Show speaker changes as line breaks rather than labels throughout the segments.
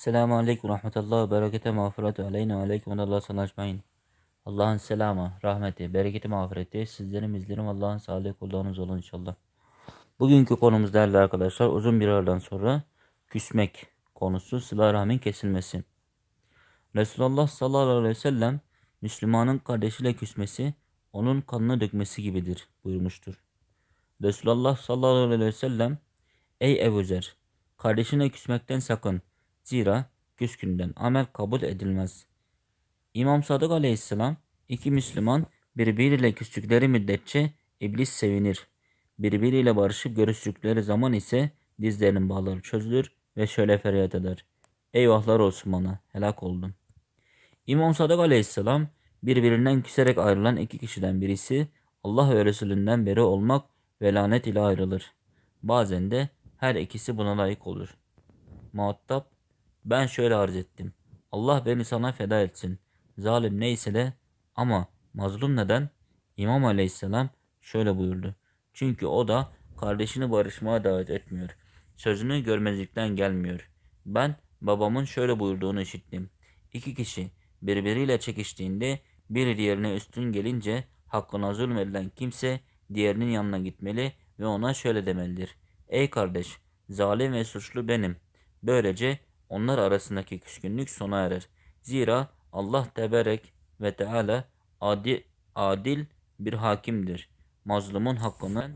Selamun Aleyküm Rahmetullah ve Berekete Mağfiretü Aleyna ve Aleyküm Allah sana. Allah'ın selamı, rahmeti, bereketi, mağfireti sizlerin bizlerin Allah'ın sağlığı kullarınız olun inşallah. Bugünkü konumuz değerli arkadaşlar uzun bir aradan sonra küsmek konusu sıla rahmin kesilmesi. Resulullah sallallahu aleyhi ve sellem Müslümanın kardeşiyle küsmesi onun kanını dökmesi gibidir buyurmuştur. Resulullah sallallahu aleyhi ve sellem Ey Ebu Zer kardeşine küsmekten sakın. Zira küskünden amel kabul edilmez. İmam Sadık aleyhisselam iki Müslüman birbiriyle küstükleri müddetçe iblis sevinir. Birbiriyle barışıp görüştükleri zaman ise dizlerinin bağları çözülür ve şöyle feryat eder. Eyvahlar olsun bana helak oldum. İmam Sadık aleyhisselam birbirinden küserek ayrılan iki kişiden birisi Allah ve Resulünden beri olmak ve lanet ile ayrılır. Bazen de her ikisi buna layık olur. Muhatap ben şöyle arz ettim. Allah beni sana feda etsin. Zalim neyse de ama mazlum neden? İmam aleyhisselam şöyle buyurdu. Çünkü o da kardeşini barışmaya davet etmiyor. Sözünü görmezlikten gelmiyor. Ben babamın şöyle buyurduğunu işittim. İki kişi birbiriyle çekiştiğinde biri diğerine üstün gelince hakkına zulmedilen kimse diğerinin yanına gitmeli ve ona şöyle demelidir. Ey kardeş, zalim ve suçlu benim. Böylece onlar arasındaki küskünlük sona erer. Zira Allah teberek ve teala adil, adil bir hakimdir. Mazlumun hakkını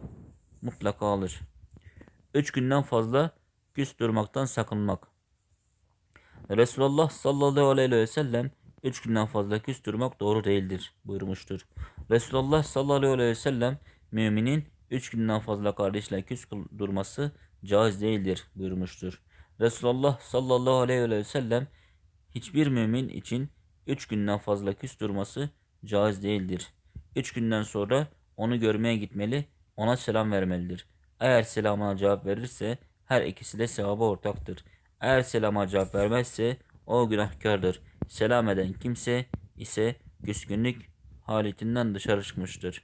mutlaka alır. Üç günden fazla küs durmaktan sakınmak. Resulullah sallallahu aleyhi ve sellem üç günden fazla küs durmak doğru değildir buyurmuştur. Resulullah sallallahu aleyhi ve sellem müminin üç günden fazla kardeşle küs durması caiz değildir buyurmuştur. Resulullah sallallahu aleyhi ve sellem hiçbir mümin için üç günden fazla küs durması caiz değildir. Üç günden sonra onu görmeye gitmeli, ona selam vermelidir. Eğer selamına cevap verirse her ikisi de sevaba ortaktır. Eğer selama cevap vermezse o günahkardır. Selam eden kimse ise küskünlük haletinden dışarı çıkmıştır.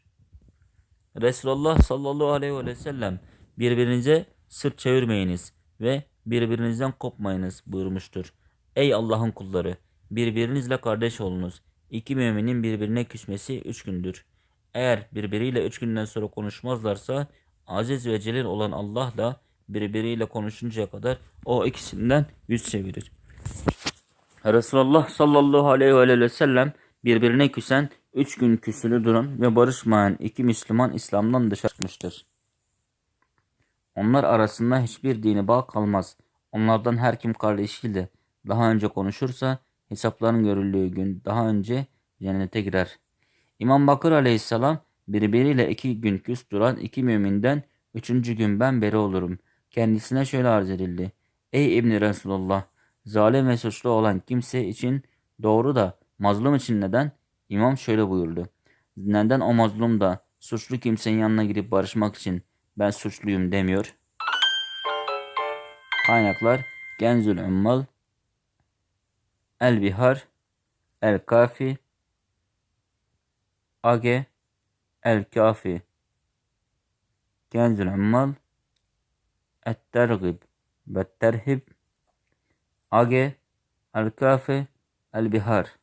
Resulullah sallallahu aleyhi ve sellem birbirinize sırt çevirmeyiniz ve birbirinizden kopmayınız buyurmuştur. Ey Allah'ın kulları! Birbirinizle kardeş olunuz. İki müminin birbirine küsmesi üç gündür. Eğer birbiriyle üç günden sonra konuşmazlarsa aziz ve celil olan Allah'la birbiriyle konuşuncaya kadar o ikisinden yüz çevirir. Resulullah sallallahu aleyhi ve sellem birbirine küsen, üç gün küsülü duran ve barışmayan iki Müslüman İslam'dan dışarı çıkmıştır. Onlar arasında hiçbir dini bağ kalmaz. Onlardan her kim kardeşiyle daha önce konuşursa hesapların görüldüğü gün daha önce cennete girer. İmam Bakır aleyhisselam birbiriyle iki gün küs duran iki müminden üçüncü gün ben beri olurum. Kendisine şöyle arz edildi. Ey İbni Resulullah! Zalim ve suçlu olan kimse için doğru da mazlum için neden? İmam şöyle buyurdu. Neden o mazlum da suçlu kimsenin yanına gidip barışmak için ben suçluyum demiyor. Kaynaklar Genzül Ummal El Bihar El Kafi Age El Kafi Genzül Ummal Et Tergib ve Terhib Age El Kafi El Bihar